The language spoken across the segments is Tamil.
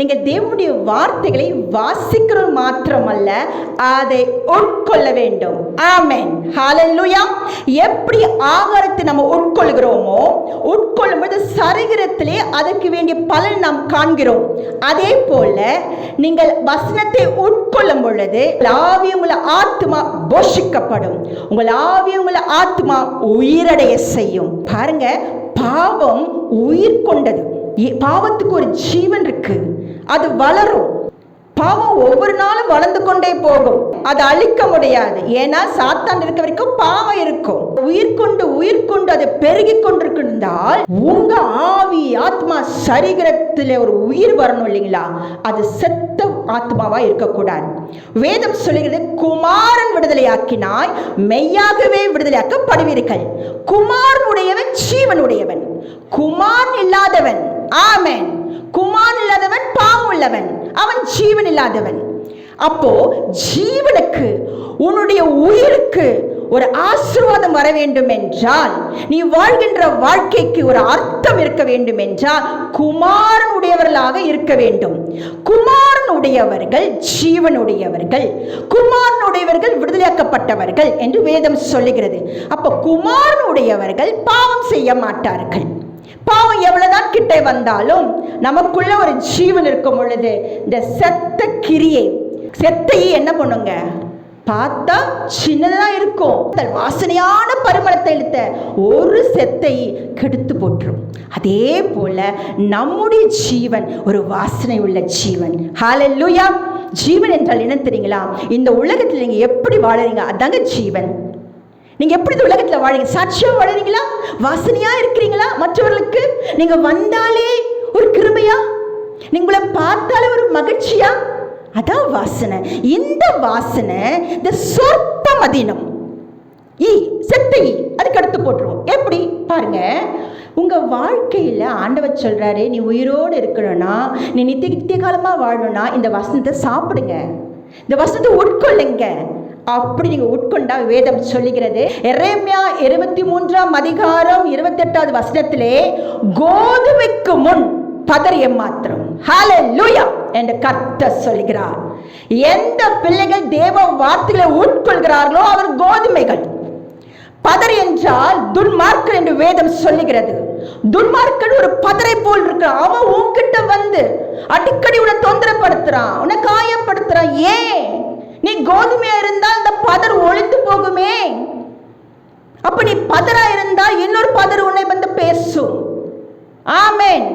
நீங்கள் தேவனுடைய வார்த்தைகளை வாசிக்கிறது மாத்திரமல்ல அதை உட்கொள்ள வேண்டும். ஆமென். ஹalleluya. எப்படி ஆகாரத்தை நம்ம உட்கொள்கிறோமோ உட்கொள்ளும்போது சரீரத்திலே அதற்கு வேண்டிய பலன் நாம் காண்கிறோம். அதே போல நீங்கள் வசனத்தை உட்கொள்ளும் பொழுது உங்கள் ஆவி ஆத்மா போஷிக்கப்படும். உங்கள் ஆவி உங்கள் ஆத்மா உயிரடைய செய்யும். பாருங்க பாவம் உயிர் கொண்டது. பாவத்துக்கு ஒரு ஜீவன் இருக்குது அது வளரும். பாவம் ஒவ்வொரு நாளும் வளர்ந்து கொண்டே போகும். அதை அழிக்க முடியாது. ஏன்னா சாத்தான் இருக்க வரைக்கும் பாவம் இருக்கும். உயிர் கொண்டு உயிர் கொண்டு அதை பெருகி கொண்டிருக்கின்றால் உங்க ஆவி ஆத்மா சரீரத்தில் ஒரு உயிர் வரணும் இல்லைங்களா? அது செத்த ஆத்மாவா இருக்கக்கூடாது. வேதம் சொல்லுகிறது குமாரன் விடுதலையாக்கினாய் மெய்யாகவே விடுதலையாக்கப்படுவீர்கள். குமாரனுடையவன் ஜீவனுடையவன். குமாரன் இல்லாதவன். ஆமேன். குமாரன் இல்லாதவன் உள்ளவன் அவன் ஜீவன் இல்லாதவன் அப்போ ஜீவனுக்கு உன்னுடைய உயிருக்கு ஒரு ஆசீர்வாதம் வர வேண்டும் என்றால் நீ வாழ்கின்ற வாழ்க்கைக்கு ஒரு அர்த்தம் இருக்க வேண்டும் என்றால் குமாரன் உடையவர்களாக இருக்க வேண்டும். குமாரன் உடையவர்கள் ஜீவனுடையவர்கள். குமாரன் உடையவர்கள் விடுதலையாக்கப்பட்டவர்கள் என்று வேதம் சொல்லுகிறது. அப்ப குமாரன் உடையவர்கள் பாவம் செய்ய மாட்டார்கள். பாவம் எவ்வளவுதான் கிட்டே வந்தாலும் நமக்குள்ள ஒரு ஜீவன் இருக்கும் பொழுது இந்த செத்த கிரியை செத்தையை என்ன பண்ணுங்க? பார்த்தா சின்னதா இருக்கும். வாசனையான பருமளத்தை இழுத்த ஒரு செத்தை கெடுத்து போட்டுரும். அதே போல நம்முடைய ஜீவன் ஒரு வாசனை உள்ள ஜீவன். ஹalleluya ஜீவன் என்றால் என்ன தெரியுங்களா? இந்த உலகத்தில் நீங்க எப்படி வாழறீங்க? அதாங்க ஜீவன். நீங்க எப்படி இந்த உலகத்தில் வாழீங்க சாட்சியாக வாழறீங்களா? வாசனையா இருக்கிறீங்களா? மற்றவர்களுக்கு நீங்க வந்தாலே ஒரு கிருமையா நீங்களை பார்த்தாலே ஒரு மகிழ்ச்சியா? அதான் வாசனை. இந்த வாசனை இந்த சொற்ப மதினம் ஈ செத்த ஈ அதுக்கு அடுத்து போட்டுருவோம். எப்படி? பாருங்க. உங்க வாழ்க்கையில ஆண்டவர் சொல்றாரு நீ உயிரோடு இருக்கணும்னா நீ நித்திய நித்திய காலமா வாழணும்னா இந்த வசனத்தை சாப்பிடுங்க. இந்த வசனத்தை உட்கொள்ளுங்க. அப்படி நீங்கள் உட்கொண்டா வேதம் சொல்லுகிறது. எரேமியா இருபத்தி மூன்றாம் அதிகாரம் இருபத்தெட்டாவது வசனத்திலே கோதுமைக்கு முன் பதறிய மாத்திரம். ஹalleluya என்று கர்த்தர் சொல்கிறார் எந்த பிள்ளைகள் தேவ வார்த்தைகளை உட்கொள்கிறார்களோ அவர் கோதுமைகள். பதர் என்றால் துன்மார்க்கன் என்று வேதம் சொல்லுகிறது. துன்மார்க்கன் ஒரு பதரை போல் இருக்கிறான். அவன் உன்கிட்ட வந்து அடிக்கடி உன்னை தொந்தரப்படுத்துறான் உன்னை காயப்படுத்துறான். ஏன்? நீ கோதுமையா இருந்தால் அந்த பதர் ஒழித்து போகுமே. அப்ப நீ பதரா இருந்தால் இன்னொரு பதர் உன்னை வந்து பேசும். ஆமேன்.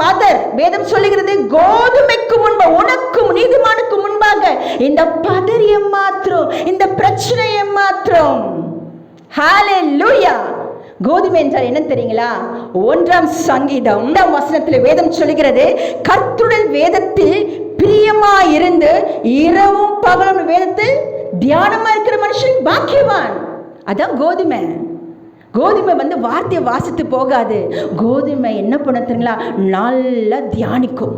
பதர் வேதம் சொல்லுகிறது கோதுமைக்கு முன்பு உனக்கும் நீதிமானுக்கு முன்பாக இந்த பதர் மாத்திரம் இந்த பிரச்சனை ஹாலே லூயா கோதுமை என்றால் என்ன தெரியுங்களா? ஒன்றாம் சங்கீதம் ஒன்றாம் வசனத்தில் வேதம் சொல்லுகிறது கர்த்துடன் வேதத்தில் பிரியமா இருந்து இரவும் வேதத்தில் தியானமா இருக்கிற மனுஷன் பாக்கியவான். அதான் கோதுமை. கோதுமை வந்து வார்த்தையை வாசித்து போகாது. கோதுமை என்ன பண்ண தெரியுங்களா? நல்லா தியானிக்கும்.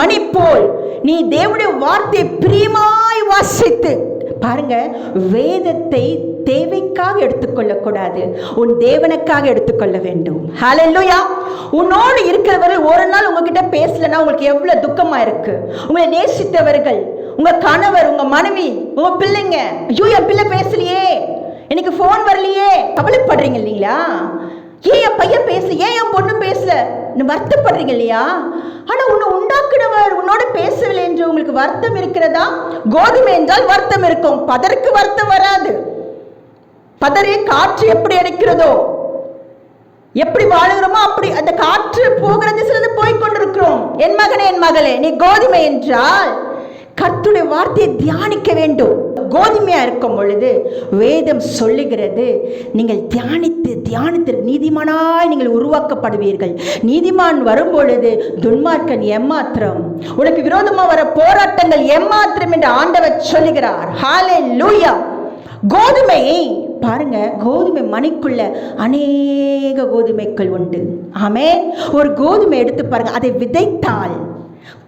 மணி போல் நீ தேவனுடைய வார்த்தையை பிரியமாய் வாசித்து பாருங்க வேதத்தை தேவைக்காக எடுத்துக்கொள்ளக்கூடாது. உன் தேவனுக்காக எடுத்துக்கொள்ள வேண்டும். ஹலல்லுயா உன்னோடு இருக்கிறவர்கள் ஒரு நாள் உங்ககிட்ட பேசலன்னா உங்களுக்கு எவ்வளவு துக்கமா இருக்கு. உங்களை நேசித்தவர்கள் உங்க கணவர் உங்க மனைவி உங்க பிள்ளைங்க. ஐயோ என் பிள்ளை பேசலையே. எனக்கு ஃபோன் வரலையே. கவலைப்படுறீங்க இல்லைங்களா? ஏன் என் பையன் பேச ஏன் என் பொண்ணு பேசல? வருத்தப்படுறீங்க இல்லையா? ஆனா உன்னை உண்டாக்குனவர் உன்னோட பேசவில்லை என்று உங்களுக்கு வருத்தம் இருக்கிறதா? கோதுமை என்றால் வருத்தம் இருக்கும். பதருக்கு வருத்தம் வராது. பதறே காற்று எப்படி அடிக்கிறதோ எப்படி வாழுகிறோமோ அப்படி அந்த காற்று போகிற திசையில போய் கொண்டிருக்கிறோம். என் மகனே என் மகளே நீ கோதுமை என்றால் கத்துடைய வார்த்தையை தியானிக்க வேண்டும். கோதுமையா இருக்கும் பொழுது வேதம் சொல்லுகிறது நீங்கள் தியானித்து தியானித்து நீதிமானாய் நீங்கள் உருவாக்கப்படுவீர்கள். நீதிமான் வரும் பொழுது துன்மார்க்கன் எம்மாத்திரம் உனக்கு விரோதமா வர போராட்டங்கள் எம்மாத்திரம் என்று ஆண்டவர் சொல்லுகிறார். ஹாலே லூயா கோதுமையை பாருங்க கோதுமை மணிக்குள்ள அநேக கோதுமைகள் உண்டு. ஆமே ஒரு கோதுமை எடுத்து பாருங்க அதை விதைத்தால்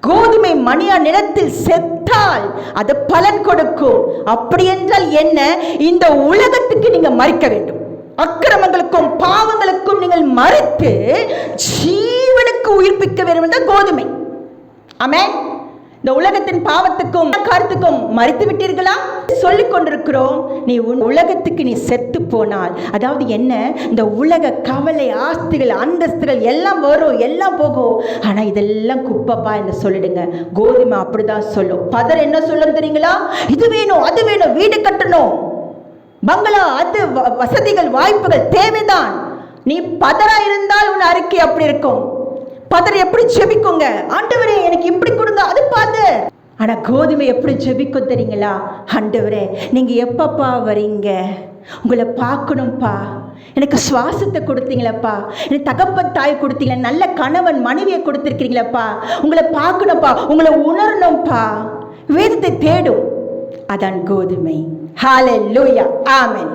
கோதுமை மணியா நிலத்தில் செத்தால் அது பலன் கொடுக்கும். அப்படி என்றால் என்ன? இந்த உலகத்துக்கு நீங்க மறிக்க வேண்டும். அக்கிரமங்களுக்கும் பாவங்களுக்கும் நீங்கள் மறுத்து ஜீவனுக்கு உயிர்ப்பிக்க வேண்டும் என்ற கோதுமை. ஆமே இந்த உலகத்தின் பாவத்துக்கும் கருத்துக்கும் மறித்து விட்டீர்களா சொல்லிக் கொண்டிருக்கிறோம் நீ உன் உலகத்துக்கு நீ செத்து போனால். அதாவது என்ன? இந்த உலக கவலை ஆஸ்திகள் அந்தஸ்துகள் எல்லாம் வரும் எல்லாம் போகும். ஆனா இதெல்லாம் குப்பப்பா என்று சொல்லிடுங்க. கோதுமை அப்படிதான் சொல்லும். பதர் என்ன சொல்லும் தெரியுங்களா? இது வேணும் அது வேணும் வீடு கட்டணும். பங்களா அது வ- வசதிகள் வாய்ப்புகள் தேவைதான். நீ பதறா இருந்தால் உன் அறிக்கை அப்படி இருக்கும். பதர் எப்படி செபிக்குங்க? ஆண்டவரே எனக்கு இப்படி கொடுங்க. ஆனால் கோதுமை எப்படி ஜெபிக்கும் தெரியுங்களா? ஆண்டவரே நீங்கள் எப்பப்பா வரீங்க? உங்களை பார்க்கணும்ப்பா எனக்கு சுவாசத்தை கொடுத்தீங்களப்பா. எனக்கு தகப்பன் தாய் கொடுத்தீங்களா? நல்ல கணவன் மனைவியை கொடுத்துருக்கீங்களப்பா உங்களை பார்க்கணும்ப்பா உங்களை உணரணும்ப்பா வேதத்தை தேடும். அதான் கோதுமை. ஹாலே லூயா ஆமன்